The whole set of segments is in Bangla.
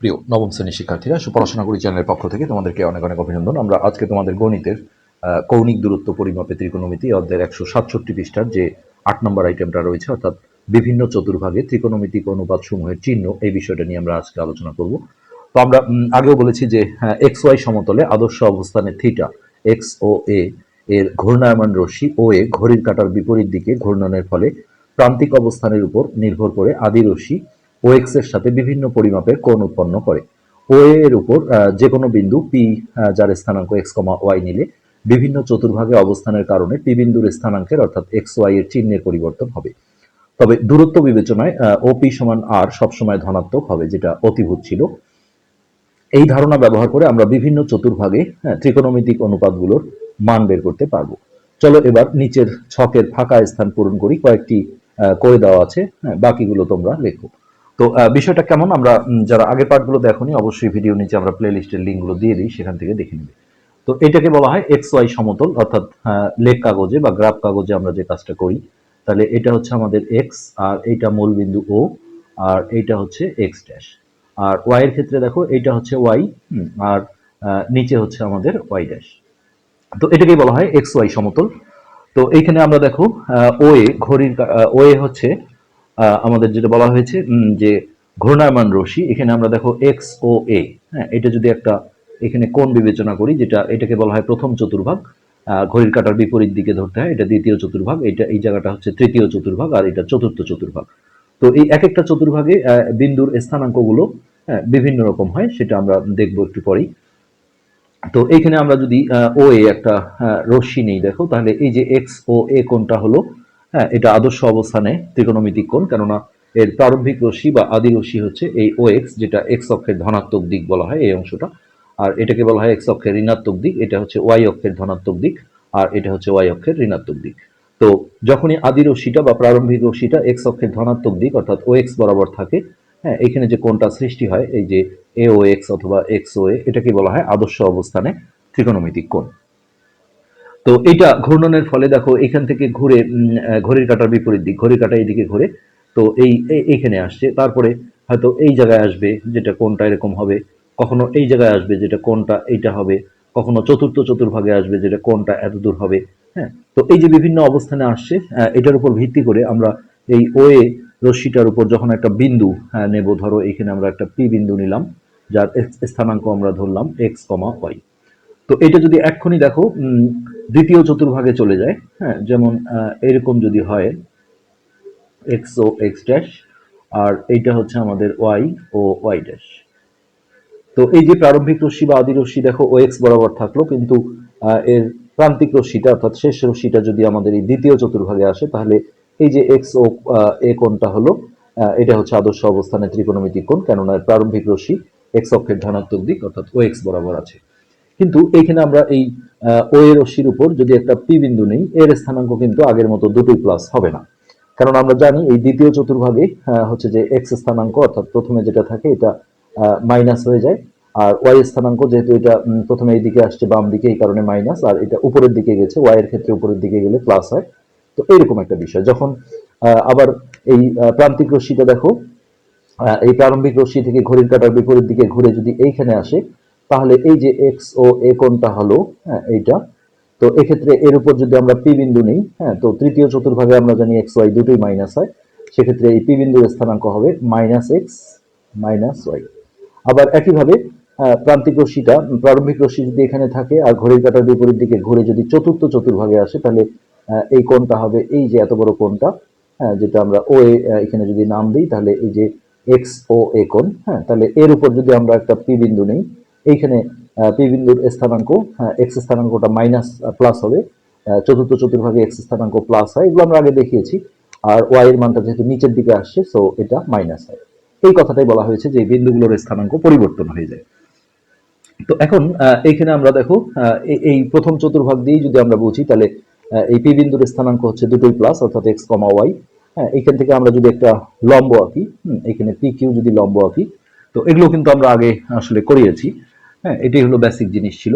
প্রিয় নবম শ্রেণির শিক্ষার্থীরা, সুপড়াশোনা করি চ্যানেলের পক্ষ থেকে তোমাদেরকে অনেক অনেক অভিনন্দন। আমরা আজকে তোমাদের গণিতের কৌণিক দূরত্ব পরিমাপে ত্রিকোণমিতি অধ্যায়ের একশো সাতষট্টি পৃষ্ঠার যে আট নম্বর আইটেমটা রয়েছে, অর্থাৎ বিভিন্ন চতুর্ভাগে ত্রিকোণমিতিক অনুপাত সমূহের চিহ্ন এই বিষয়টা নিয়ে আমরা আজকে আলোচনা করব। তো আমরা আগেও বলেছি যে এক্স ওয়াই সমতলে আদর্শ অবস্থানে থিটা এক্স ও এ এর ঘূর্ণায়মান রশ্মি ও এ ঘড়ির কাঁটার বিপরীত দিকে ঘূর্ণনের ফলে প্রান্তিক অবস্থানের উপর নির্ভর করে আদি রশ্মি ও এক্সের সাথে বিভিন্ন পরিমাপের কোণ উৎপন্ন করে। ও এর উপর যে কোনো বিন্দু পি যার স্থানাঙ্ক এক্স কমা ওয়াই নিলে বিভিন্ন চতুর্ভাগে অবস্থানের কারণে পি বিন্দুর স্থানাঙ্কের অর্থাৎ এক্স ওয়াই এর চিহ্নের পরিবর্তন হবে। তবে দূরত্ব বিবেচনায় ও পি সমান আর সবসময় ধনাত্মক হবে যেটা অতিভূত ছিল। এই ধারণা ব্যবহার করে আমরা বিভিন্ন চতুর্ভাগে হ্যাঁ, ত্রিকোণমিতিক অনুপাতগুলোর মান বের করতে পারব। চলো এবার নিচের ছকের ফাঁকা স্থান পূরণ করি কয়েকটি করে দেওয়া আছে হ্যাঁ, বাকিগুলো তোমরা লেখো। তো বিষয়টা কেমন? আমরা যারা আগের পার্টগুলো দেখোনি, অবশ্যই ভিডিও নিচে আমরা প্লে লিস্টের লিঙ্কগুলো দিয়ে দিই, সেখান থেকে দেখে নিবে। তো, এটাকে বলা হয় এক্স ওয়াই সমতল, অর্থাৎ লেখ কাগজে বা গ্রাফ কাগজে আমরা যে কাজটা করি, তাহলে এটা হচ্ছে আমাদের এক্স আর এইটা মূল বিন্দু ও আর এইটা হচ্ছে এক্স ড্যাশ আর ওয়াই এর ক্ষেত্রে দেখো এটা হচ্ছে ওয়াই আর নিচে হচ্ছে আমাদের ওয়াই ড্যাশ তো, এটাকেই বলা হয় এক্স ওয়াই সমতল। তো, এইখানে আমরা দেখো ও এ ঘড়ির ও এ হচ্ছে আমাদের যেটা বলা হয়েছে যে ঘূর্ণায়মান রশ্মি এখানে আমরা দেখো এক্স ও এ হ্যাঁ এটা যদি একটা এখানে কোন বিবেচনা করি যেটা এটাকে বলা হয় প্রথম চতুর্ভাগ ঘড়ির কাটার বিপরীত দিকে ধরতে হয় এটা দ্বিতীয় চতুর্ভাগ এটা এই জায়গাটা হচ্ছে তৃতীয় চতুর্ভাগ আর এটা চতুর্থ চতুর্ভাগ। তো এই এক একটা চতুর্ভাগে বিন্দুর স্থানাঙ্কগুলো হ্যাঁ, বিভিন্ন রকম হয় সেটা আমরা দেখব একটু পরেই। তো এইখানে আমরা যদি ও এ একটা রশ্মি নেই দেখো তাহলে এই যে এক্স ও এ কোনটা হলো হ্যাঁ এটা আদর্শ অবস্থানে ত্রিকোণমিতিক কোণ, কেননা এর প্রারম্ভিক রশ্মি বা আদি রশ্মি হচ্ছে এই ও এক্স যেটা এক্স অক্ষের ধনাত্মক দিক বলা হয় এই অংশটা। আর এটাকে বলা হয় এক্স অক্ষের ঋণাত্মক দিক, এটা হচ্ছে ওয়াই অক্ষের ধনাত্মক দিক, আর এটা হচ্ছে ওয়াই অক্ষের ঋণাত্মক দিক। তো যখনই আদি রশ্মিটা বা প্রারম্ভিক রশ্মিটা এক্স অক্ষের ধনাত্মক দিক, অর্থাৎ ও এক্স বরাবর থাকে হ্যাঁ এখানে যে কোনটা সৃষ্টি হয়, এই যে এ ও এক্স অথবা এক্স ও এ এটাকে বলা হয় আদর্শ অবস্থানে ত্রিকোণমিতিক কোণ। তো এটা ঘূর্ণনের ফলে দেখো এখান থেকে ঘুরে ঘড়ির কাটার বিপরীত দিক, ঘড়ির কাটা এইদিকে ঘুরে, তো এই এইখানে আসছে। তারপরে হয়তো এই জায়গায় আসবে যেটা কোনটা এরকম হবে, কখনো এই জায়গায় আসবে যেটা কোনটা এইটা হবে, কখনো চতুর্থ চতুর্ভাগে আসবে যেটা কোনটা এত দূর হবে হ্যাঁ? তো এই যে বিভিন্ন অবস্থানে আসছে এটার উপর ভিত্তি করে আমরা এই ওয়ে রশ্মিটার উপর যখন একটা বিন্দু নেব, ধরো এখানে আমরা একটা পি বিন্দু নিলাম, যার স্থানাঙ্ক আমরা ধরলাম এক্স কমা ওয়াই তো এটা যদি এক্ষুনি দেখো দ্বিতীয় চতুর্ভাগে চলে যায় হ্যাঁ যেমন এরকম যদি হয় এক্স ও এক্স ড্যাশ আর এইটা হচ্ছে আমাদের ওয়াই ও ওয়াই ড্যাশ তো এই যে প্রারম্ভিক রশ্মি বা আদি রশ্মি, দেখো ও এক্স বরাবর থাকল, কিন্তু এর প্রান্তিক রশ্মিটা, অর্থাৎ শেষ রশ্মিটা যদি আমাদের এই দ্বিতীয় চতুর্ভাগে আসে, তাহলে এই যে এক্স ও এ কোণটা হলো এটা হচ্ছে আদর্শ অবস্থানে ত্রিকোণমিতিক কোণ, কেননা প্রারম্ভিক রশ্মি এক্স অক্ষের ধনাত্মক দিক, অর্থাৎ ও এক্স বরাবর আছে। কিন্তু এইখানে আমরা এই ও এর রশ্মির উপর যদি একটা পি বিন্দু নেই, এর স্থানাঙ্ক কিন্তু আগের মতো দুটোই প্লাস হবে না। কারণ আমরা জানি এই দ্বিতীয় চতুর্ভাগে হচ্ছে যে এক্স স্থানাঙ্ক, অর্থাৎ প্রথমে যেটা থাকে এটা মাইনাস হয়ে যায়। আর ওয়াই স্থানাঙ্ক যেহেতু এটা প্রথমে এই দিকে আসছে, বাম দিকে এই কারণে মাইনাস আর এটা উপরের দিকে গেছে ওয়াই এর ক্ষেত্রে উপরের দিকে গেলে প্লাস হয়। তো এইরকম একটা বিষয়। যখন আবার এই প্রান্তিক রশ্মিটা দেখো এই প্রারম্ভিক রশ্মি থেকে ঘড়ির কাঁটার বিপরীত দিকে ঘুরে যদি এইখানে আসে তাহলে এই যে এক্স ও এ কোনটা হলো হ্যাঁ এইটা, তো এক্ষেত্রে এর উপর যদি আমরা পি বিন্দু নিই হ্যাঁ তো তৃতীয় চতুর্ভাগে আমরা জানি এক্স ওয়াই দুটোই মাইনাস হয়, সেক্ষেত্রে এই পি বিন্দুর স্থানাঙ্ক হবে মাইনাস এক্স মাইনাস ওয়াই আবার একইভাবে প্রান্তিক রশ্মিটা, প্রারম্ভিক রশ্মি যদি এখানে থাকে আর ঘড়ির কাঁটার বিপরীত দিকে ঘুরে যদি চতুর্থ চতুর্ভাগে আসে, তাহলে এই কোণটা হবে এই যে এত বড় কোণটা হ্যাঁ যেটা আমরা ও এখানে যদি নাম দিই, তাহলে এই যে এক্স ও এ কোণ হ্যাঁ তাহলে এর উপর যদি আমরা একটা পি বিন্দু নেই এইখানে পি বিন্দুর স্থানাঙ্ক এক্স স্থানাঙ্কটা মাইনাস প্লাস হবে। চতুর্থ, চতুর্ভাগে এক্স স্থানাঙ্ক প্লাস হয়, এগুলো আমরা আগে দেখিয়েছি। আর ওয়াই এর মানটা যেহেতু নিচের দিকে আসছে সো এটা মাইনাস হয়। এই কথাটাই বলা হয়েছে যে বিন্দুগুলোর স্থানাঙ্ক পরিবর্তন হয়ে যায়। তো এখন এইখানে আমরা দেখো এই- প্রথম চতুর্ভাগ দিয়েই যদি আমরা বুঝি, তাহলে এই পি বিন্দুর স্থানাঙ্ক হচ্ছে দুটোই প্লাস অর্থাৎ এক্স কমা ওয়াই হ্যাঁ এইখান থেকে আমরা যদি একটা লম্ব আঁকি এখানে পি কিউ যদি লম্ব আঁকি, তো এগুলো কিন্তু আমরা আগে আসলে করিয়েছি। হ্যাঁ এটাই হলো বেসিক জিনিস ছিল।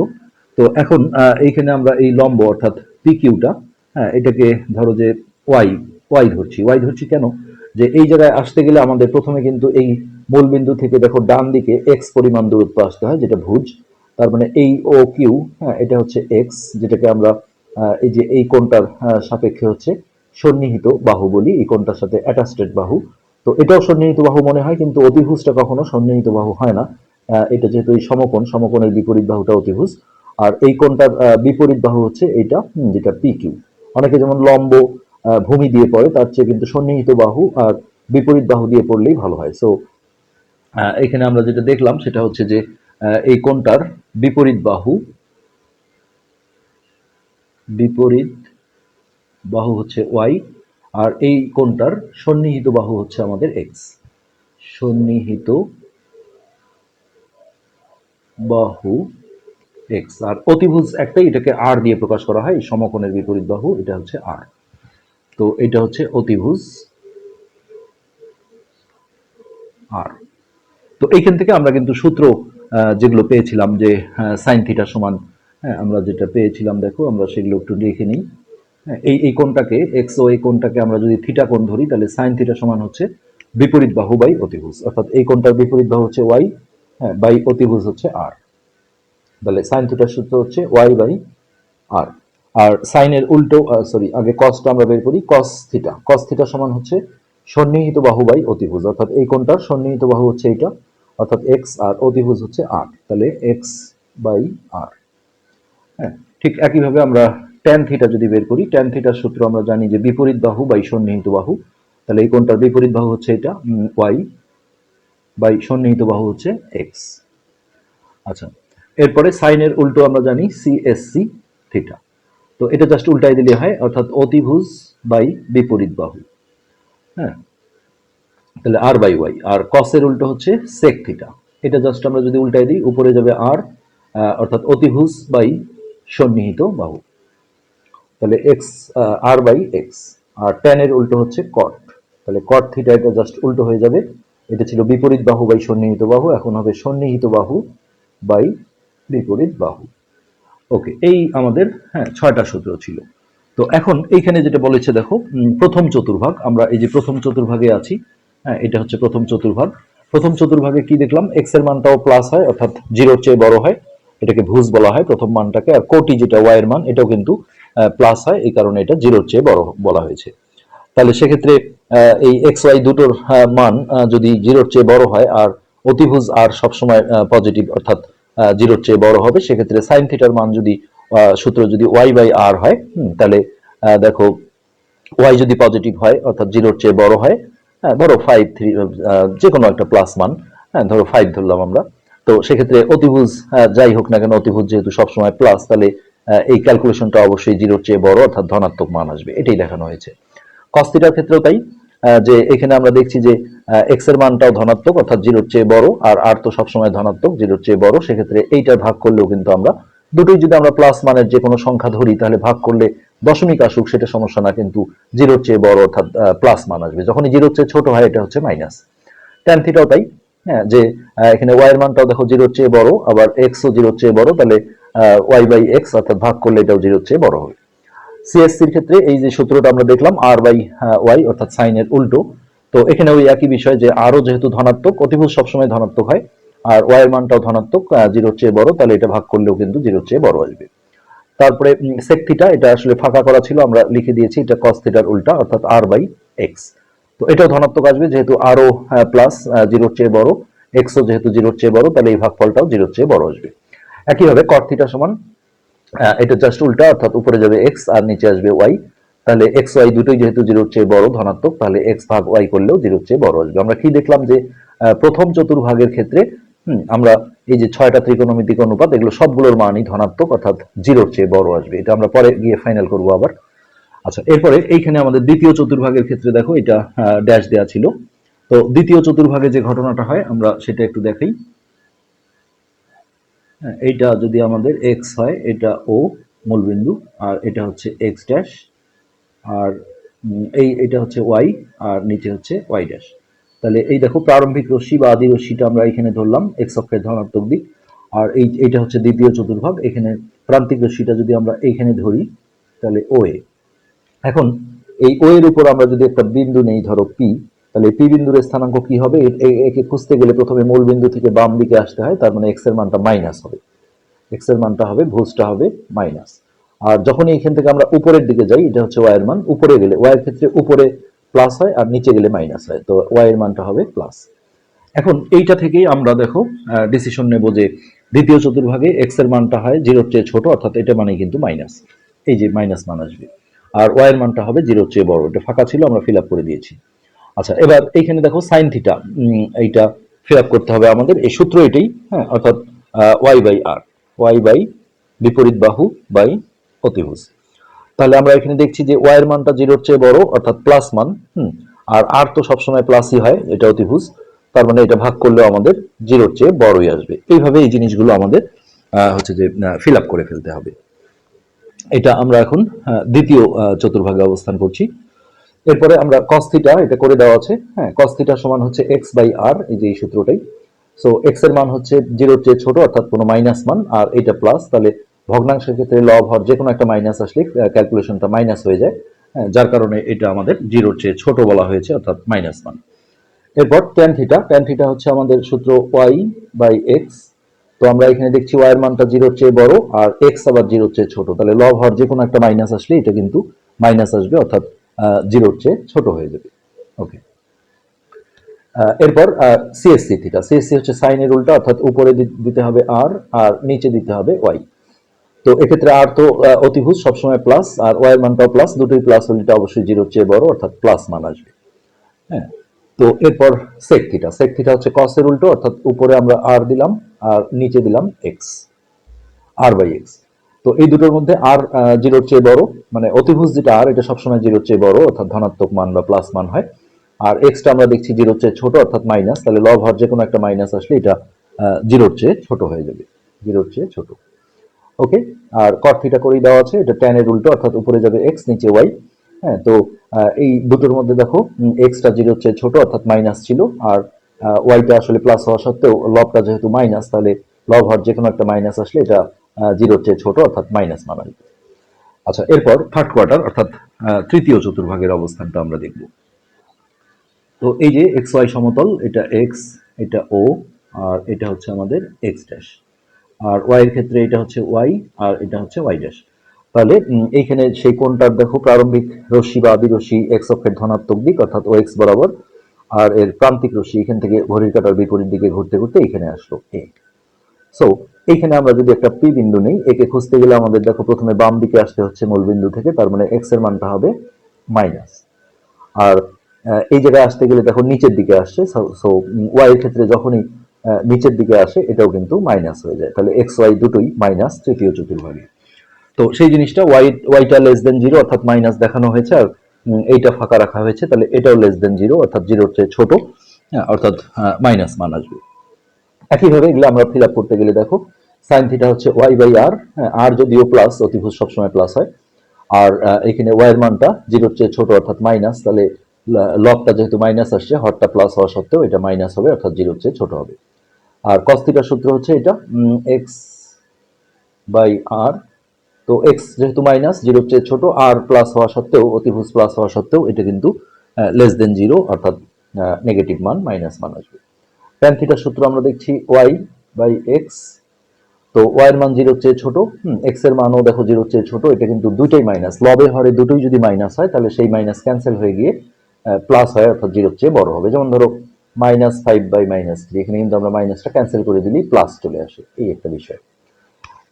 তো এখন এইখানে আমরা এই লম্ব অর্থাৎ পি কিউটা হ্যাঁ এটাকে ধরো যে ওয়াই ওয়াই ধরছি। ওয়াই ধরছি কেন? যে এই জায়গায় আসতে গেলে আমাদের প্রথমে কিন্তু এই মূলবিন্দু থেকে দেখো ডান দিকে এক্স পরিমাণ দূরত্ব আসতে হয় যেটা ভুজ। তার মানে এই ও কিউ হ্যাঁ এটা হচ্ছে এক্স যেটাকে আমরা এই যে এই কোণটার আহ, সাপেক্ষে হচ্ছে সন্নিহিত বাহু বলি এই কোণটার সাথে অ্যাটাস্টেড বাহু। তো এটাও সন্নিহিত বাহু মনে হয় কিন্তু অতিভুজটা কখনো সন্নিহিত বাহু হয় না। এটা যেহেতু এই সমকোণ সমকোণের বিপরীত বাহুটা অতিভুজ। আর এই কোণটার বিপরীত বাহু হচ্ছে হুম, যেটা পি কিউ অনেকে যেমন লম্ব ভূমি দিয়ে পড়ে তার চেয়ে কিন্তু সন্নিহিত বাহু আর বিপরীত বাহু দিয়ে পড়লেই ভালো হয়। সো এখানে আমরা যেটা দেখলাম সেটা হচ্ছে যে এই কোণটার বিপরীত বাহু বিপরীত বাহু হচ্ছে ওয়াই আর এই কোণটার সন্নিহিত বাহু হচ্ছে আমাদের এক্স সন্নিহিত বাহু এক্স আর অতিভুজ একটাই এটাকে আর দিয়ে প্রকাশ করা হয় সমকোণের বিপরীত বাহু এটা হচ্ছে আর তো এটা হচ্ছে অতিভুজ আর তো এইখান থেকে আমরা কিন্তু সূত্র যেগুলো পেয়েছিলাম যে সাইন থিটা সমান হ্যাঁ আমরা যেটা পেয়েছিলাম দেখো আমরা সেগুলো একটু লিখে নিই। হ্যাঁ, এই এই কোণটাকে এক্স ও এই কোণটাকে আমরা যদি থিটা কোণ ধরি তাহলে সাইন থিটা সমান হচ্ছে বিপরীত বাহু বাই অতিভুজ। অর্থাৎ এই কোণটার বিপরীত বাহু হচ্ছে ওয়াই হ্যাঁ বাই অতিভুজ হচ্ছে আর তাহলে সাইন থিটার সূত্র হচ্ছে ওয়াই বাই আর আর সাইনের উল্টো সরি আগে কসটা আমরা বের করি কস থিটা কস থিটা সমান হচ্ছে সন্নিহিত বাহু বাই অতিভুজ, অর্থাৎ এই কোণটার সন্নিহিত বাহু হচ্ছে এইটা, অর্থাৎ এক্স আর অতিভুজ হচ্ছে আর তাহলে এক্স বাই আর হ্যাঁ ঠিক একইভাবে আমরা ট্যান থিটা যদি বের করি ট্যান থিটার সূত্র আমরা জানি যে বিপরীত বাহু বাই সন্নিহিত বাহু, তাহলে এই কোণটার বিপরীত বাহু হচ্ছে এটা ওয়াই বাই সন্নিহিত বাহু হচ্ছে এক্স আচ্ছা এরপরে সাইনের উল্টো আমরা জানি সিএসসি থিটা তো এটা জাস্ট উল্টাই দিলে হয়, অর্থাৎ অতিভুজ বাই বিপরীত বাহু। হ্যাঁ তাহলে আর বাই ওয়াই আর কসের উল্টো হচ্ছে সেক থিটা এটা জাস্ট আমরা যদি উল্টাই দিই, উপরে যাবে আর অর্থাৎ অতিভুজ বাই সন্নিহিত বাহু। তাহলে x r by x r ট্যানের উল্টো হচ্ছে কট তাহলে কট থিটা এটা জাস্ট উল্টো হয়ে যাবে এটা ছিল বিপরীত বাহু বাই সন্নিহিত বাহু, এখন হবে সন্নিহিত বাহু বাই বিপরীত বাহু। ওকে এই আমাদের হ্যাঁ ছয়টা সূত্র ছিল। তো এখন এইখানে যেটা বলেছে, দেখো প্রথম চতুর্ভাগ, আমরা এই যে প্রথম চতুর্ভাগে আছি হ্যাঁ এটা হচ্ছে প্রথম চতুর্ভাগ। প্রথম চতুর্ভাগে কি দেখলাম? এক্সের মানটাও প্লাস হয়, অর্থাৎ জিরোর চেয়ে বড় হয়, এটাকে ভুজ বলা হয় প্রথম মানটাকে, আর কোটি যেটা ওয়াই এর মান, এটাও কিন্তু প্লাস হয়, এই কারণে এটা জিরোর চেয়ে বড় বলা হয়েছে। তাহলে সেক্ষেত্রে এই এক্স ওয়াই দুটোর মান যদি জিরোর চেয়ে বড় হয়, আর অতিভুজ আর সবসময় পজিটিভ অর্থাৎ জিরোর চেয়ে বড় হবে, সেক্ষেত্রে সাইন থিটার মান যদি সূত্র যদি ওয়াই বাই আর হয় তাহলে দেখো ওয়াই যদি পজিটিভ হয়, অর্থাৎ জিরোর চেয়ে বড় হয় হ্যাঁ ধরো ফাইভ থ্রি যে কোনো একটা প্লাস মান হ্যাঁ ধরো ফাইভ ধরলাম আমরা, তো সেক্ষেত্রে অতিভুজ যাই হোক না কেন, অতিভুজ যেহেতু সবসময় প্লাস তাহলে এই ক্যালকুলেশনটা অবশ্যই জিরোর চেয়ে বড়, অর্থাৎ ধনাত্মক মান আসবে, এটাই দেখানো হয়েছে। কস্তিটার ক্ষেত্রেও তাই যে এখানে আমরা দেখছি যে এক্সের মানটাও ধনাত্মক, অর্থাৎ জিরোর চেয়ে বড়, আর আর তো সবসময় ধনাত্মক, জিরোর চেয়ে বড়, সেক্ষেত্রে এইটার ভাগ করলেও কিন্তু আমরা দুটোই যদি আমরা প্লাস মানের যে কোনো সংখ্যা ধরি, তাহলে ভাগ করলে দশমিক আসুক, সেটা সমস্যা না, কিন্তু জিরোর চেয়ে বড়, অর্থাৎ প্লাস মান আসবে। যখনই জিরোর চেয়ে ছোট হয়, এটা হচ্ছে মাইনাস ট্যান থিটাও তাই হ্যাঁ যে এখানে ওয়াই এর মানটাও দেখো জিরোর চেয়ে বড়, আবার এক্স ও জিরোর চেয়ে বড়, তাহলে ওয়াই বাই এক্স অর্থাৎ ভাগ করলে এটাও জিরোর চেয়ে বড় হবে। সিএসসির ক্ষেত্রে এই যে সূত্রটা আমরা দেখলাম আর বাই ওয়াই অর্থাৎ সাইনের উল্টো, তো এখানে ওই একই বিষয় যে আরও যেহেতু ধনাত্মক, অতিভুজ সবসময় ধনাত্মক হয়, আর ওয়াই এর মানটাও ধনাত্মক জিরোর চেয়ে বড়, তাহলে এটা ভাগ করলেও কিন্তু জিরোর চেয়ে বড় আসবে। তারপরে সেক এটা আসলে ফাঁকা করা ছিল, আমরা লিখে দিয়েছি, এটা কস উল্টা, অর্থাৎ আর বাই এক্স তো এটাও ধনাত্মক আসবে, যেহেতু আরও প্লাস জিরোর চেয়ে বড় এক্সও যেহেতু জিরোর চেয়ে বড়, তাহলে এই ভাগফলটাও জিরোর চেয়ে বড় আসবে। একইভাবে কট থিটা সমান এটা জাস্ট উল্টা, অর্থাৎ উপরে যাবে এক্স আর নিচে আসবে ওয়াই তাহলে এক্স ওয়াই দুটোই যেহেতু জিরোর চেয়ে বড় ধনাত্মক, তাহলে এক্স ভাগ ওয়াই করলেও জিরোর চেয়ে বড় আসবে। আমরা কি দেখলাম যে প্রথম চতুর্ভাগের ক্ষেত্রে আমরা এই যে ছয়টা ত্রিকোণমিতিক অনুপাত, এগুলো সবগুলোর মানই ধনাত্মক, অর্থাৎ জিরোর চেয়ে বড় আসবে। এটা আমরা পরে গিয়ে ফাইনাল করব আবার। আচ্ছা এরপরে এইখানে আমাদের দ্বিতীয় চতুর্ভাগের ক্ষেত্রে দেখো, এটা ড্যাশ দেওয়া ছিল। তো দ্বিতীয় চতুর্ভাগে যে ঘটনাটা হয়, আমরা সেটা একটু দেখাই। এইটা যদি আমাদের এক্স হয়, এটা ও মূলবিন্দু, আর এটা হচ্ছে এক্স ড্যাশ আর এই, এটা হচ্ছে ওয়াই আর নিচে হচ্ছে ওয়াই ড্যাশ তাহলে এই দেখো প্রারম্ভিক রশ্মি বা আদি রশ্মিটা আমরা এখানে ধরলাম এক্স অক্ষের ধনাত্মক দিক, আর এই, এটা হচ্ছে দ্বিতীয় চতুর্ভাগ। এখানে প্রান্তিক রশ্মিটা যদি আমরা এইখানে ধরি, তাহলে ও এখন এই ও এর উপর আমরা যদি একটা বিন্দু নেই, ধরো পি তাহলে পি বিন্দুর স্থানাঙ্ক কি হবে? একে খুঁজতে গেলে প্রথমে মূল বিন্দু থেকে বাম দিকে আসতে হয়, তার মানে এক্সের মানটা মাইনাস হবে। এক্সের মানটা হবে, ভোজটা হবে মাইনাস আর যখনই এখান থেকে আমরা উপরের দিকে যাই, এটা হচ্ছে ওয়াই এর মান, উপরে গেলে ওয়াই এর ক্ষেত্রে উপরে প্লাস হয় আর নিচে গেলে মাইনাস হয়, তো ওয়াই এর মানটা হবে প্লাস এখন এইটা থেকেই আমরা দেখো ডিসিশন নেব যে দ্বিতীয় চতুর্ভাগে এক্সের মানটা হয় জিরোর চেয়ে ছোট, অর্থাৎ এটা মানে কিন্তু মাইনাস এই যে মাইনাস মান আসবে। আর ওয়াই এর মানটা হবে জিরোর চেয়ে বড়, এটা ফাঁকা ছিল, আমরা ফিল আপ করে দিয়েছি। আচ্ছা এবার এইখানে দেখো সাইন থিটা এইটা ফিল আপ করতে হবে আমাদের। এই সূত্র এটাই হ্যাঁ অর্থাৎ y by r y by বিপরীত বাহু বাই অতিভুজ। তাহলে আমরা এখানে দেখছি যে ওয়াই এর মানটা জিরোর চেয়ে বড়, অর্থাৎ প্লাস মান, হুম, আর আর তো সবসময় প্লাসই হয়, এটা অতিভুজ। তার মানে এটা ভাগ করলেও আমাদের জিরোর চেয়ে বড়ই আসবে। এইভাবে এই জিনিসগুলো আমাদের হচ্ছে যে ফিল আপ করে ফেলতে হবে। এটা আমরা এখন দ্বিতীয় চতুর্ভাগে অবস্থান করছি। এরপরে আমরা cos থিটা এটা করে দেওয়া আছে হ্যাঁ cos থিটা সমান হচ্ছে x বাই আর এই যে এই সূত্রটাই। সো x এর মান হচ্ছে জিরোর চেয়ে ছোট অর্থাৎ কোনো মাইনাস মান আর এটা প্লাস তাহলে ভগ্নাংশের ক্ষেত্রে লব হর যে কোনো একটা মাইনাস আসলে ক্যালকুলেশনটা মাইনাস হয়ে যায় হ্যাঁ, যার কারণে এটা আমাদের জিরোর চেয়ে ছোট বলা হয়েছে অর্থাৎ মাইনাস মান। এরপর ট্যান থিটা ট্যান থিটা হচ্ছে আমাদের সূত্র ওয়াই বাই এক্স তো আমরা এখানে দেখছি ওয়াই এর মানটা জিরোর চেয়ে বড় আর এক্স আবার জিরোর চেয়ে ছোট তাহলে লব হর যে কোনো একটা মাইনাস আসলে এটা কিন্তু মাইনাস আসবে অর্থাৎ জিরোর চেয়ে ছোট হয়ে যাবে। ওকে এরপর সিএসসি থিটা সিএসসি হচ্ছে সাইনের উল্টা অর্থাৎ উপরে দিতে হবে আর আর নিচে দিতে হবে ওয়াই তো এক্ষেত্রে আর তো আহ, অতিভুজ সবসময় প্লাস আর ওয়াই এর মানটাও প্লাস দুটোই প্লাস হলে এটা অবশ্যই জিরোর চেয়ে বড় অর্থাৎ প্লাস মান আসবে। হ্যাঁ? তো এরপর সেক থিটা সেক থিটা হচ্ছে কসের উল্টো অর্থাৎ উপরে আমরা আর দিলাম আর নিচে দিলাম এক্স আর বাই এক্স তো এই দুটোর মধ্যে আর জিরোর চেয়ে বড় মানে অতিভুজ যেটা আর, এটা সবসময় জিরোর চেয়ে বড়, অর্থাৎ ধনাত্মক মান বা প্লাস মান হয়। আর এক্সটা আমরা দেখছি জিরোর চেয়ে ছোট, অর্থাৎ মাইনাস তাহলে লব হর যে কোনো একটা মাইনাস আসলে এটা জিরোর চেয়ে ছোট হয়ে যাবে। জিরোর চেয়ে ছোট। ওকে আর কট থিটা করেই দেওয়া আছে, এটা ট্যান এর উল্টো, অর্থাৎ উপরে যাবে এক্স নিচে ওয়াই হ্যাঁ তো এই দুটোর মধ্যে দেখো এক্সটা জিরোর চেয়ে ছোট, অর্থাৎ মাইনাস ছিল। আর ওয়াইটা আসলে প্লাস হওয়া সত্ত্বেও লবটা যেহেতু মাইনাস তাহলে লব হর যে কোনো একটা মাইনাস আসলে এটা জিরোর চেয়ে ছোট অর্থাৎ মাইনাস মান আসবে আচ্ছা এরপর থার্ড কোয়ার্টার অর্থাৎ তৃতীয় চতুর্ভাগের অবস্থানটা আমরা দেখব। তো এই যে এক্স ওয়াই সমতল, এটা এক্স এটা ও আর এটা হচ্ছে আমাদের এক্স ড্যাশ আর ওয়াই এর ক্ষেত্রে এটা হচ্ছে ওয়াই আর এটা হচ্ছে ওয়াই ড্যাশ তাহলে এইখানে সেই কোণটার দেখো, প্রারম্ভিক রশ্মি বা আদিরশ্মি এক্স অক্ষের ধনাত্মক দিক, অর্থাৎ ও এক্স বরাবর। আর এর প্রান্তিক রশ্মি এখান থেকে ঘড়ির কাটার বিপরীত দিকে ঘুরতে ঘুরতে এখানে আসলো এ সো এইখানে আমরা যদি একটা পি বিন্দু নেই, একে খুঁজতে গেলে আমাদের দেখো প্রথমে বাম দিকে আসতে হচ্ছে মূল বিন্দু থেকে, তার মানে এক্সের মানটা হবে মাইনাস আর এই জায়গায় আসতে গেলে দেখো নিচের দিকে আসছে সো ওয়াই এর ক্ষেত্রে যখনই নিচের দিকে আসে, এটাও কিন্তু মাইনাস হয়ে যায়। তাহলে এক্স ওয়াই দুটোই মাইনাস তৃতীয় চতুর্ভাগে। তো সেই জিনিসটা ওয়াই ওয়াইটা লেস দেন জিরো অর্থাৎ মাইনাস দেখানো হয়েছে, আর এইটা ফাঁকা রাখা হয়েছে, তাহলে এটাও লেস দেন জিরো অর্থাৎ জিরোর চেয়ে ছোট অর্থাৎ মাইনাস মান আসবে। একইভাবে এগুলো আমরা ফিল আপ করতে গেলে দেখো সাইন থিটা হচ্ছে ওয়াই বাই আর আর যদিও প্লাস অতিভুজ সবসময় প্লাস হয়। আর এখানে ওয়াই এর মানটা জিরোর চেয়ে ছোট অর্থাৎ মাইনাস তাহলে লবটা যেহেতু মাইনাস আসছে, হরটা প্লাস হওয়া সত্ত্বেও এটা মাইনাস হবে, অর্থাৎ জিরোর চেয়ে ছোট হবে। আর কস থিটার সূত্র হচ্ছে এটা এক্স বাই আর তো এক্স যেহেতু মাইনাস জিরোর চেয়ে ছোট আর প্লাস হওয়া সত্ত্বেও, অতিভুজ প্লাস হওয়া সত্ত্বেও এটা কিন্তু লেস দেন জিরো অর্থাৎ নেগেটিভ মান মাইনাস মান আসবে। ট্যান থিটার সূত্র আমরা দেখছি ওয়াই বাই এক্স তো ওয়াই এর মান জিরোর চেয়ে ছোট এক্সের মানও দেখো জিরোর চেয়ে ছোট, এটা কিন্তু দুটোই মাইনাস লবে হরে দুটোই যদি মাইনাস হয়, তাহলে সেই মাইনাস ক্যান্সেল হয়ে গিয়ে প্লাস হয়, অর্থাৎ জিরোর চেয়ে বড় হবে। যেমন ধরো minus five by minus three এখানে কিন্তু আমরা মাইনাসটা ক্যান্সেল করে দিলেই প্লাস চলে আসে, এই একটা বিষয়।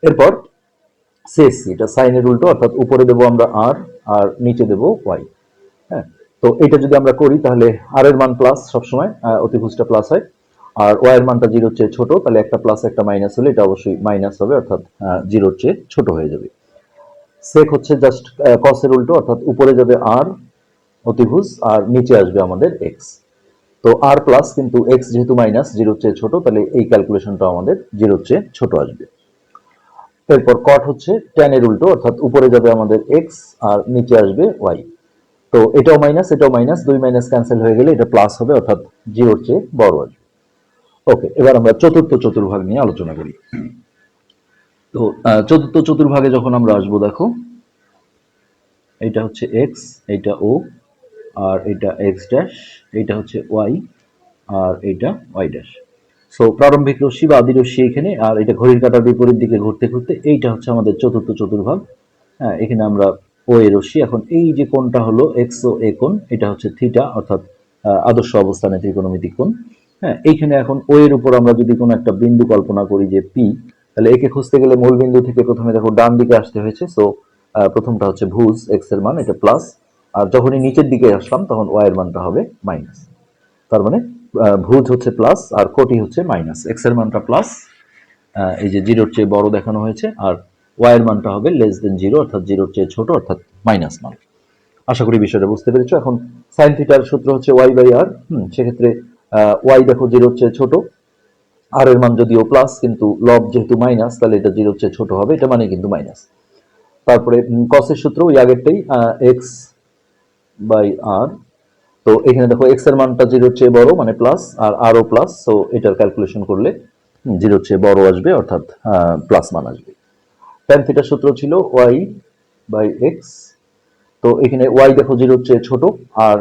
এরপর সিএসসি এটা সাইনের উল্টো, অর্থাৎ উপরে দেবো আমরা আর আর নিচে দেবো ওয়াই হ্যাঁ? তো এটা যদি আমরা করি, তাহলে আর এর মান প্লাস সবসময় অতিভুজটা প্লাস হয়। আর ওয়াই এর মানটা জিরোর চেয়ে ছোট, তাহলে একটা প্লাস একটা মাইনাস হলে এটা অবশ্যই মাইনাস হবে, অর্থাৎ জিরোর চেয়ে ছোট হয়ে যাবে। সেক হচ্ছে জাস্ট কসের উল্টো, অর্থাৎ উপরে যাবে আর অতিভুজ, আর নিচে আসবে আমাদের এক্স তো আর প্লাস কিন্তু এক্স যেহেতু মাইনাস জিরোর চেয়ে ছোট, তাহলে এই ক্যালকুলেশনটা আমাদের জিরোর চেয়ে ছোট আসবে। এরপর কট হচ্ছে ট্যান এর উল্টো, অর্থাৎ উপরে যাবে আমাদের এক্স আর নিচে আসবে ওয়াই তো এটাও মাইনাস এটাও মাইনাস দুই মাইনাস ক্যান্সেল হয়ে গেলে এটা প্লাস হবে, অর্থাৎ জিরোর চেয়ে বড় আসবে। ওকে এবার আমরা চতুর্থ চতুর্ভাগ নিয়ে আলোচনা করি। তো চতুর্থ চতুর্ভাগে যখন আমরা আসব, দেখো এইটা হচ্ছে এক্স এইটা ও আর এটা এক্স ড্যাশ এটা হচ্ছে ওয়াই আর এটা ওয়াই ড্যাশ সো প্রারম্ভিক রশ্মি বা আদি রশ্মি এখানে, আর এটা ঘড়ির কাটার বিপরীত দিকে ঘুরতে ঘুরতে এইটা হচ্ছে আমাদের চতুর্থ চতুর্ভাগ। হ্যাঁ এখানে আমরা ও এ রশ্মি, এখন এই যে কোণটা হলো এক্স ও এ কোণ, এটা হচ্ছে থিটা অর্থাৎ আদর্শ অবস্থানে ত্রিকোণমিতিক কোণ। হ্যাঁ এইখানে এখন ও এর উপর আমরা যদি কোনো একটা বিন্দু কল্পনা করি যে পি তাহলে একে খুঁজতে গেলে মূল বিন্দু থেকে প্রথমে দেখো ডান দিকে আসতে হয়েছে। সো প্রথমটা হচ্ছে ভুজ এক্সের মান, এটা প্লাস আর যখনই নিচের দিকে আসলাম, তখন ওয়াই এর মানটা হবে মাইনাস তার মানে ভুজ হচ্ছে প্লাস আর কোটি হচ্ছে মাইনাস এক্সের মানটা প্লাস এই যে জিরোর চেয়ে বড় দেখানো হয়েছে। আর ওয়াই এর মানটা হবে লেস দেন জিরো অর্থাৎ জিরোর চেয়ে ছোট, অর্থাৎ মাইনাস মান। আশা করি বিষয়টা বুঝতে পেরেছ। এখন সাইন থিটার সূত্র হচ্ছে ওয়াই বাই আর হুম, সেক্ষেত্রে ওয়াই দেখো জিরোর চেয়ে ছোট আর এর মান যদিও প্লাস কিন্তু লব যেহেতু মাইনাস তাহলে এটা জিরোর চেয়ে ছোট হবে, এটা মানে কিন্তু মাইনাস তারপরে কসের সূত্র, ওই আগেরটাই এক্স বাই আর তো এখানে দেখো এক্সের মানটা জিরোর চেয়ে বড় মানে প্লাস আর আরও প্লাস তো এটার ক্যালকুলেশন করলে জিরোর চেয়ে বড় আসবে, অর্থাৎ প্লাস মান আসবে। ট্যান থিটার সূত্র ছিল ওয়াই বাই এক্স তো এখানে ওয়াই দেখো জিরোর চেয়ে ছোট, আর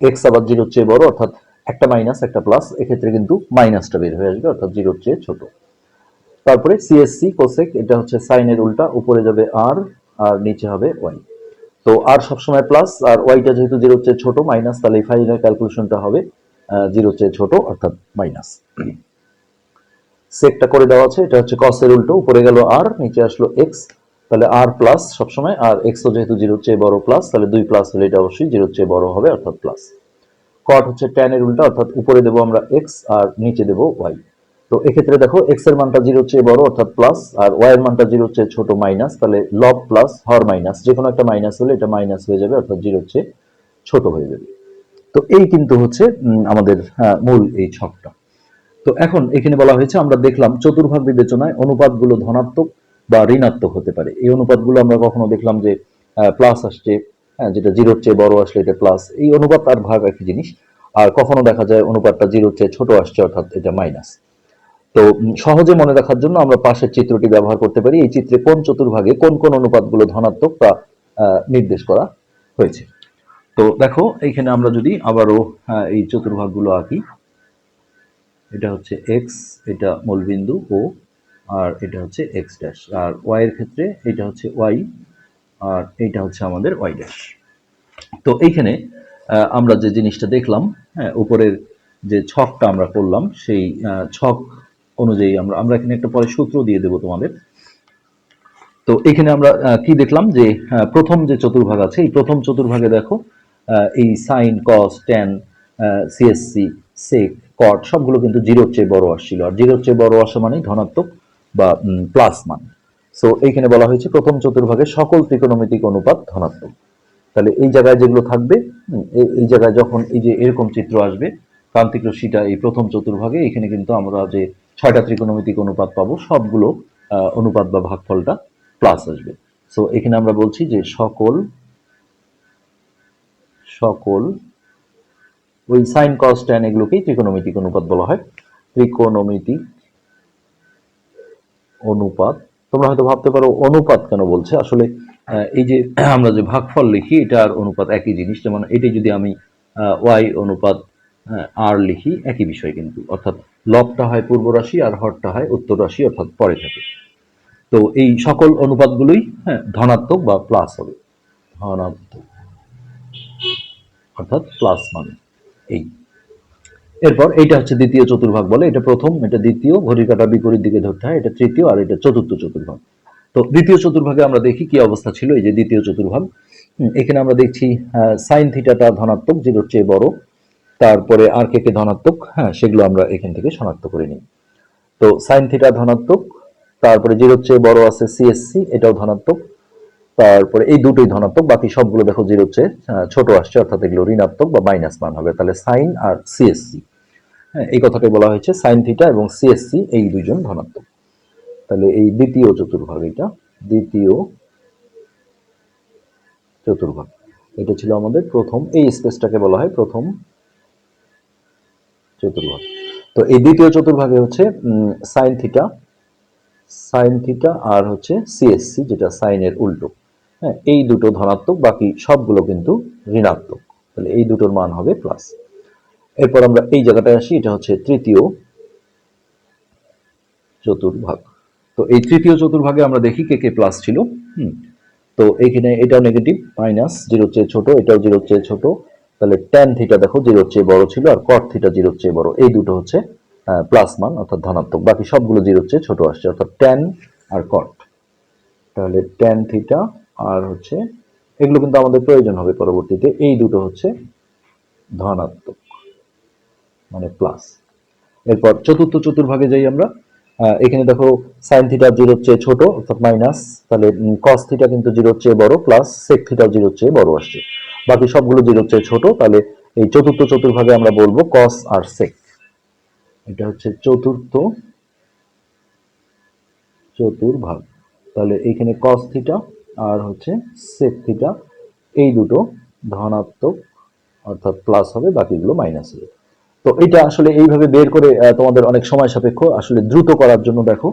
এক্স আবার জিরোর চেয়ে বড়, অর্থাৎ একটা মাইনাস একটা প্লাস এক্ষেত্রে কিন্তু মাইনাসটা বের হয়ে আসবে, অর্থাৎ জিরোর চেয়ে ছোট। তারপরে সিএসসি কোসেক এটা হচ্ছে সাইনের উল্টা, উপরে যাবে আর আর নিচে হবে ওয়াই তো আর সবসময় প্লাস আর ওয়াইটা যেহেতু জিরোর চেয়ে ছোট মাইনাস তাহলে এই ফাইনাল ক্যালকুলেশনটা হবে জিরোর চেয়ে ছোট, অর্থাৎ মাইনাস সেকটা করে দেওয়া আছে, এটা হচ্ছে কসের উল্টো, উপরে গেল আর নিচে আসলো এক্স তাহলে আর প্লাস সবসময়, আর এক্সও যেহেতু জিরোর চেয়ে বড় প্লাস তাহলে দুই প্লাস হলে এটা অবশ্যই জিরোর চেয়ে বড় হবে, অর্থাৎ প্লাস কট হচ্ছে ট্যানের উল্টা, অর্থাৎ উপরে দেবো আমরা এক্স আর নিচে দেবো ওয়াই তো এক্ষেত্রে দেখো এক্সের মানটা জিরোর চেয়ে বড়, অর্থাৎ প্লাস আর ওয়াই এর মানটা জিরোর চেয়ে ছোট মাইনাস তাহলে লব প্লাস হর মাইনাস যে কোনো একটা মাইনাস হলে এটা মাইনাস হয়ে যাবে, অর্থাৎ জিরোর চেয়ে ছোট হয়ে যাবে। তো এই কিন্তু হচ্ছে আমাদের মূল এই ছকটা। তো এখন এখানে বলা হয়েছে, আমরা দেখলাম চতুর্ভাগ বিবেচনায় অনুপাতগুলো ধনাত্মক বা ঋণাত্মক হতে পারে। এই অনুপাতগুলো আমরা কখনো দেখলাম যে প্লাস আসছে হ্যাঁ, যেটা জিরোর চেয়ে বড় আসলে এটা প্লাস এই অনুপাত আর ভাগ একই জিনিস। আর কখনো দেখা যায় অনুপাতটা জিরোর চেয়ে ছোট আসছে অর্থাৎ এটা মাইনাস তো সহজে মনে রাখার জন্য আমরা পাশের চিত্রটি ব্যবহার করতে পারি। এই চিত্রে কোন চতুর্ভাগে কোন কোন অনুপাতগুলো ধনাত্মক তা নির্দেশ করা হয়েছে। তো দেখো এইখানে আমরা যদি আবারও আহ, এই চতুর্ভাগগুলো আঁকি। এটা হচ্ছে এক্স এটা মূলবিন্দু ও আর এটা হচ্ছে এক্স ড্যাশ আর ওয়াই এর ক্ষেত্রে এটা হচ্ছে ওয়াই আর এইটা হচ্ছে আমাদের ওয়াই ড্যাশ তো এইখানে আমরা যে জিনিসটা দেখলাম হ্যাঁ উপরের যে ছকটা আমরা করলাম, সেই ছক অনুযায়ী আমরা আমরা এখানে একটা পরে সূত্র দিয়ে দেবো তোমাদের। তো এখানে আমরা কি দেখলাম যে প্রথম যে চতুর্ভাগ আছে, এই প্রথম চতুর্ভাগে দেখো এই sine cos tan CSC sec cot সবগুলো কিন্তু জিরোর চেয়ে বড় আসছিল। আর জিরোর চেয়ে বড় আসা মানেই ধনাত্মক বা প্লাস মান। সো এইখানে বলা হয়েছে প্রথম চতুর্ভাগে সকল ত্রিকোণমিতিক অনুপাত ধনাত্মক। তাহলে এই জায়গায় যেগুলো থাকবে এই- জায়গায় যখন এই যে এরকম চিত্র আসবে প্রান্তিক রশ্মিটা এই প্রথম চতুর্ভাগে, এখানে কিন্তু আমরা যে ছয়টা ত্রিকোণমিতিক অনুপাত পাবো, সবগুলো অনুপাত বা ভাগফলটা প্লাস আসবে। সো এখানে আমরা বলছি যে সকল সকল, ওই সাইন কস ট্যান এগুলোকেই ত্রিকোণমিতিক অনুপাত বলা হয়। ত্রিকোণমিতিক অনুপাত তোমরা হয়তো ভাবতে পারো, অনুপাত কেন বলছে? আসলে এই যে আমরা যে ভাগফল লিখি, এটা আর অনুপাত একই জিনিস। যেমন এটাই যদি আমি ওয়াই অনুপাত আর লিখি, একই বিষয় কিন্তু। অর্থাৎ লবটা হয় পূর্ব রাশি আর হরটা হয় উত্তর রাশি, অর্থাৎ পরে থাকে। তো এই সকল অনুপাতগুলোই হ্যাঁ ধনাত্মক বা প্লাস হবে। ধনাত্মক। অর্থাৎ প্লাস মানে এই। এরপর এইটা হচ্ছে দ্বিতীয় চতুর্ভাগ বলে, এটা প্রথম, এটা দ্বিতীয়, ঘড়ির কাঁটা বিপরীত দিকে ধরতে হয়, এটা তৃতীয় আর এটা চতুর্থ চতুর্ভাগ। তো দ্বিতীয় চতুর্ভাগে আমরা দেখি কি অবস্থা ছিল, এই যে দ্বিতীয় চতুর্ভাগ। এখানে আমরা দেখছি সাইন থিটাটা ধনাত্মক, জিরোর চেয়ে বড়। তারপরে আর কে কে ধনাত্মক হ্যাঁ সেগুলো আমরা এখান থেকে শনাক্ত করে নিই। তো সাইন থিটা ধনাত্মক, তারপরে জিরোর চেয়ে বড় আছে সিএসসি এটাও ধনাত্মক। তারপরে এই দুটোই ধনাত্মক, বাকি সবগুলো দেখো জিরোর চেয়ে ছোট আসছে, অর্থাৎ এগুলো ঋণাত্মক বা মাইনাস মান হবে। তাহলে সাইন আর সিএসসি হ্যাঁ এই কথাটাই বলা হয়েছে সাইন থিটা এবং সিএসসি এই দুইজন ধনাত্মক। তাহলে এই দ্বিতীয় চতুর্ভাগ এটা, দ্বিতীয় চতুর্ভাগ। এটা ছিল আমাদের প্রথম, এই স্পেসটাকে বলা হয় প্রথম চতুর্ভাগ। তো এই দ্বিতীয় চতুর্ভাগে হচ্ছে সাইন থিটা সাইন থিটা আর হচ্ছে সিএসসি যেটা সাইনের উল্টো। হ্যাঁ এই দুটো ধনাত্মক, বাকি সবগুলো কিন্তু ঋণাত্মক। তাহলে এই দুটোর মান হবে প্লাস এরপর আমরা এই জায়গাটায় আসি, এটা হচ্ছে তৃতীয় চতুর্ভাগ। তো এই তৃতীয় চতুর্ভাগে আমরা দেখি কে কে প্লাস ছিল। হুম। তো এইখানে এটাও নেগেটিভ মাইনাস জিরোর চেয়ে ছোট, এটাও জিরোর চেয়ে ছোট। তাহলে ট্যান থিটা দেখো জিরোর চেয়ে বড় ছিল আর কট থিটা জিরোর চেয়ে বড়। এই দুটো হচ্ছে প্লাস মান, অর্থাৎ ধনাত্মক। বাকি সবগুলো জিরোর চেয়ে ছোট আসছে, অর্থাৎ ট্যান আর কট তাহলে ট্যান থিটা আর হচ্ছে, এগুলো কিন্তু আমাদের প্রয়োজন হবে পরবর্তীতে। এই দুটো হচ্ছে ধনাত্মক। মানে প্লাস এরপর চতুর্থ, চতুর্ভাগে যাই আমরা এখানে দেখো সাইন থিটা জিরোর চেয়ে ছোট অর্থাৎ মাইনাস তাহলে কস থিটা কিন্তু জিরোর চেয়ে বড় প্লাস সেক থিটা জিরোর চেয়ে বড় আসছে। বাকি সবগুলো জিরোর চেয়ে ছোট, তাহলে এই চতুর্থ, চতুর্ভাগে আমরা বলব কস আর সেক এটা হচ্ছে চতুর্থ, চতুর্ভাগ। তাহলে এইখানে কস থিটা আর হচ্ছে সেক থিটা এই দুটো ধনাত্মক অর্থাৎ প্লাস হবে, বাকিগুলো মাইনাস হবে। তো এটা আসলে এইভাবে বের করে তোমাদের অনেক সময় সাপেক্ষ, আসলে দ্রুত করার জন্য দেখো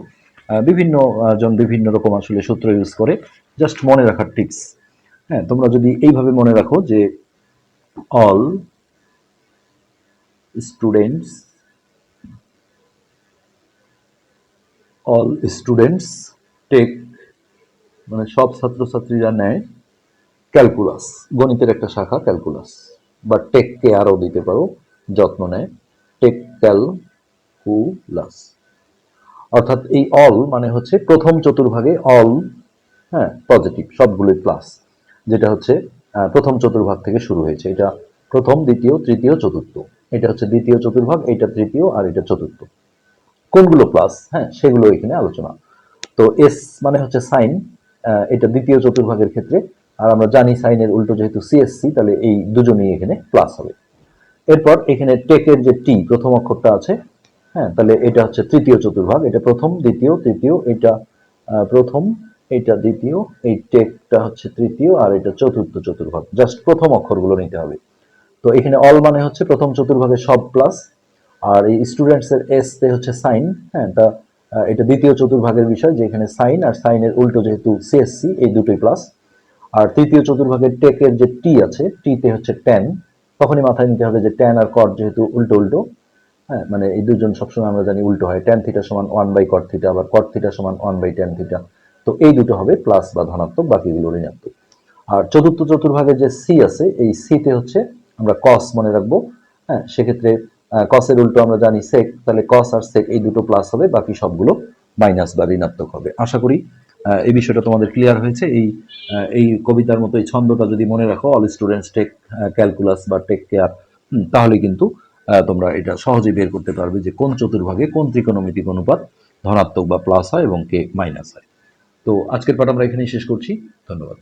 বিভিন্ন জন বিভিন্ন রকম আসলে সূত্র ইউজ করে জাস্ট মনে রাখার টিপস হ্যাঁ তোমরা যদি এইভাবে মনে রাখো যে all students all students take মানে সব ছাত্রছাত্রীরা নেয় ক্যালকুলাস গণিতের একটা শাখা ক্যালকুলাস বা টেককে আরও দিতে পারো। যত্ন নেয়। টেক ক্যালকুলাস অর্থাৎ এই অল মানে হচ্ছে প্রথম চতুর্ভাগে অল হ্যাঁ পজিটিভ সবগুলোই প্লাস যেটা হচ্ছে প্রথম চতুর্ভাগ থেকে শুরু হয়েছে। এটা প্রথম, দ্বিতীয়, তৃতীয়, চতুর্থ। এটা হচ্ছে দ্বিতীয় চতুর্ভাগ এটা তৃতীয়, আর এটা চতুর্থ। কোনগুলো প্লাস হ্যাঁ সেগুলো এখানে আলোচনা। তো এস মানে হচ্ছে সাইন এটা দ্বিতীয় চতুর্ভাগের ক্ষেত্রে। আর আমরা জানি সাইনের উল্টো যেহেতু সিএসসি তাহলে এই দুজনেই এখানে প্লাস হবে। এরপর এখানে টেকের যে টি প্রথম অক্ষরটা আছে হ্যাঁ তাহলে এটা হচ্ছে তৃতীয় চতুর্ভাগ, এটা প্রথম, দ্বিতীয়, তৃতীয়, এটা প্রথম, এটা দ্বিতীয়, এই টেকটা হচ্ছে তৃতীয় আর এটা চতুর্থ চতুর্ভাগ, জাস্ট প্রথম অক্ষরগুলো নিতে হবে। তো এখানে অল মানে হচ্ছে প্রথম চতুর্ভাগে সব প্লাস আর এই স্টুডেন্টসের এস তে হচ্ছে সাইন হ্যাঁ তা এটা দ্বিতীয় চতুর্ভাগের বিষয় যে এখানে সাইন আর সাইনের উল্টো যেহেতু সিএসসি এই দুটোই প্লাস আর তৃতীয় চতুর্ভাগের টেকের যে টি আছে টি তে হচ্ছে টেন তখনই মাথায় নিতে হবে যে টেন আর কট যেহেতু উল্টো উল্টো হ্যাঁ মানে এই দুজন সবসময় আমরা জানি উল্টো হয়। টেন থিটা সমান ওয়ান বাই কট থিটা আবার কট থিটা সমান ওয়ান বাই টেন থিটা তো এই দুটো হবে প্লাস বা ধনাত্মক, বাকিগুলো ঋণাত্মক। আর চতুর্থ চতুর্ভাগে যে সি আছে, এই সিতে হচ্ছে আমরা কস মনে রাখব। হ্যাঁ সেক্ষেত্রে কসের উল্টো আমরা জানি সেক তাহলে কস আর সেক এই দুটো প্লাস হবে, বাকি সবগুলো মাইনাস বা ঋণাত্মক হবে। আশা করি এই বিষয়টা তোমাদের ক্লিয়ার হয়েছে। এই এই কবিতার মতো এই ছন্দটা যদি মনে রাখো অল স্টুডেন্টস টেক ক্যালকুলাস বা টেক কেয়ার তাহলে কিন্তু তোমরা এটা সহজেই বের করতে পারবে যে কোন চতুর্ভাগে কোন ত্রিকোণমিতিক অনুপাত ধনাত্মক বা প্লাস হয় এবং কে মাইনাস হয়। তো আজকের পাঠ আমরা এখানেই শেষ করছি। ধন্যবাদ।